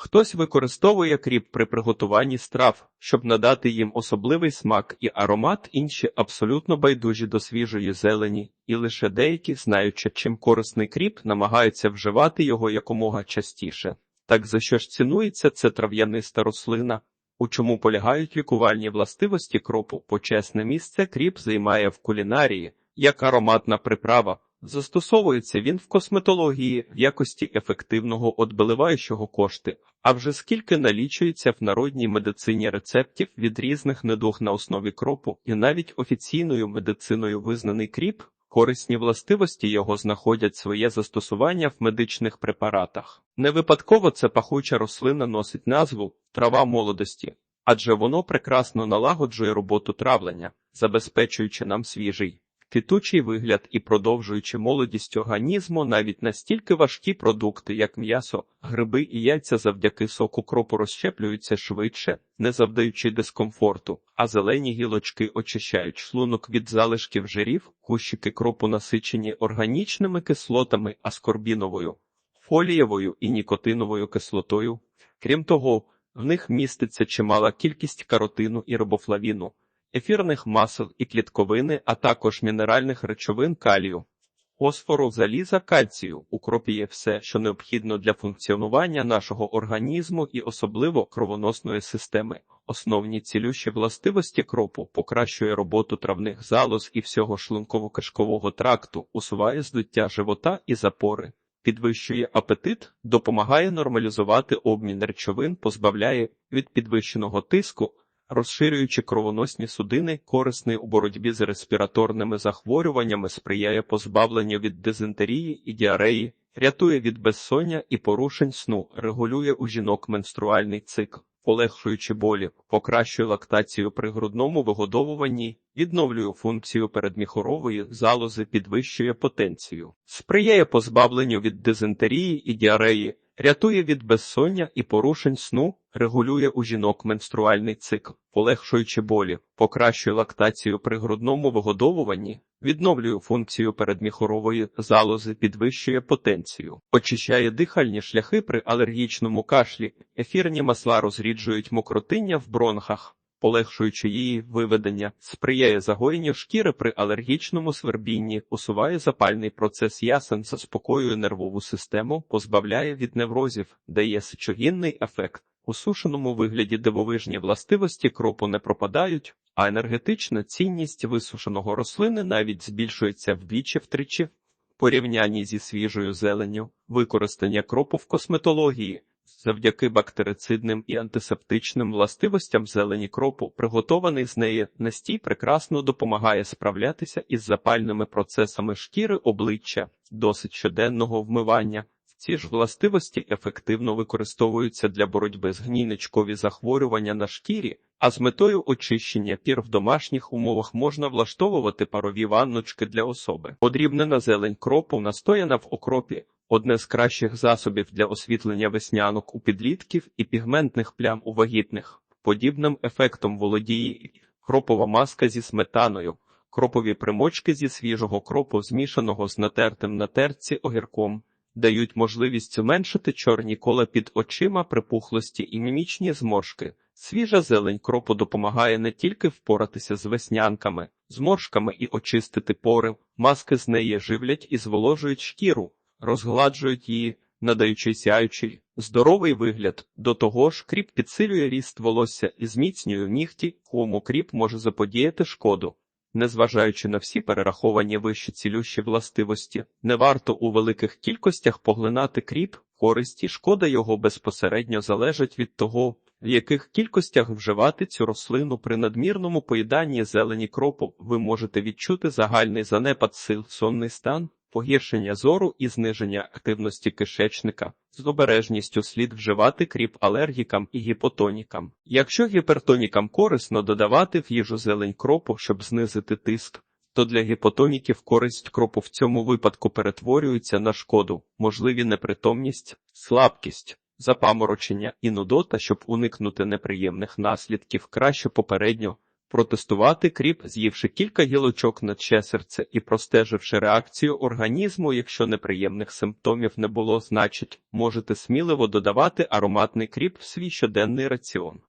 Хтось використовує кріп при приготуванні страв, щоб надати їм особливий смак і аромат, інші абсолютно байдужі до свіжої зелені, і лише деякі, знаючи, чим корисний кріп, намагаються вживати його якомога частіше. Так за що ж цінується це трав'яниста рослина? У чому полягають лікувальні властивості кропу? Почесне місце кріп займає в кулінарії, як ароматна приправа. Застосовується він в косметології в якості ефективного отбеливаючого кошти, а вже скільки налічується в народній медицині рецептів від різних недуг на основі кропу, і навіть офіційною медициною визнаний кріп, корисні властивості його знаходять своє застосування в медичних препаратах. Не випадково це пахуча рослина носить назву трава молодості, адже воно прекрасно налагоджує роботу травлення, забезпечуючи нам свіжий. Квітучий вигляд і продовжуючи молодість організму навіть настільки важкі продукти, як м'ясо, гриби і яйця завдяки соку кропу розщеплюються швидше, не завдаючи дискомфорту, а зелені гілочки очищають шлунок від залишків жирів, кущики кропу насичені органічними кислотами, аскорбіновою, фолієвою і нікотиновою кислотою. Крім того, в них міститься чимала кількість каротину і рибофлавіну ефірних масел і клітковини, а також мінеральних речовин калію, фосфору, заліза, кальцію. У кропі є все, що необхідно для функціонування нашого організму і особливо кровоносної системи. Основні цілющі властивості кропу покращує роботу травних залоз і всього шлунково-кишкового тракту, усуває здуття живота і запори. Підвищує апетит, допомагає нормалізувати обмін речовин, позбавляє від підвищеного тиску, розширюючи кровоносні судини, корисний у боротьбі з респіраторними захворюваннями, сприяє позбавленню від дизентерії і діареї, рятує від безсоння і порушень сну, регулює у жінок менструальний цикл, полегшуючи болі, покращує лактацію при грудному вигодовуванні, відновлює функцію передміхорової залози, підвищує потенцію, сприяє позбавленню від дизентерії і діареї. Рятує від безсоння і порушень сну, регулює у жінок менструальний цикл, полегшуючи болі, покращує лактацію при грудному вигодовуванні, відновлює функцію передміхорової залози, підвищує потенцію, очищає дихальні шляхи при алергічному кашлі, ефірні масла розріджують мокротиння в бронхах. Полегшуючи її виведення, сприяє загоєнню шкіри при алергічному свербінні, усуває запальний процес ясен, заспокоює нервову систему, позбавляє від неврозів, дає сечогінний ефект. У сушеному вигляді дивовижні властивості кропу не пропадають, а енергетична цінність висушеного рослини навіть збільшується вдвічі втричі. В порівнянні зі свіжою зеленню, використання кропу в косметології. Завдяки бактерицидним і антисептичним властивостям зелені кропу, приготований з неї настій прекрасно допомагає справлятися із запальними процесами шкіри обличчя, досить щоденного вмивання. Ці ж властивості ефективно використовуються для боротьби з гнійничкові захворювання на шкірі, а з метою очищення пір в домашніх умовах можна влаштовувати парові ванночки для особи. Подрібнена зелень кропу настояна в окропі. Одне з кращих засобів для освітлення веснянок у підлітків і пігментних плям у вагітних. Подібним ефектом володіє кропова маска зі сметаною, кропові примочки зі свіжого кропу, змішаного з натертим на терці огірком, дають можливість зменшити чорні кола під очима, припухлості і мімічні зморшки. Свіжа зелень кропу допомагає не тільки впоратися з веснянками, зморшками і очистити пори, маски з неї живлять і зволожують шкіру розгладжують її, надаючи сяючий, здоровий вигляд. До того ж, кріп підсилює ріст волосся і зміцнює нігті, кому кріп може заподіяти шкоду. Незважаючи на всі перераховані вищі цілющі властивості, не варто у великих кількостях поглинати кріп, користь і шкода його безпосередньо залежать від того, в яких кількостях вживати цю рослину при надмірному поїданні зелені кропу ви можете відчути загальний занепад сил, сонний стан, погіршення зору і зниження активності кишечника. З обережністю слід вживати кріп алергікам і гіпотонікам. Якщо гіпертонікам корисно додавати в їжу зелень кропу, щоб знизити тиск, то для гіпотоніків користь кропу в цьому випадку перетворюється на шкоду, можливі непритомність, слабкість. Запаморочення і нудота, щоб уникнути неприємних наслідків, краще попередньо Протестувати кріп, з'ївши кілька гілочок на ще серце і простеживши реакцію організму, якщо неприємних симптомів не було, значить, можете сміливо додавати ароматний кріп в свій щоденний раціон.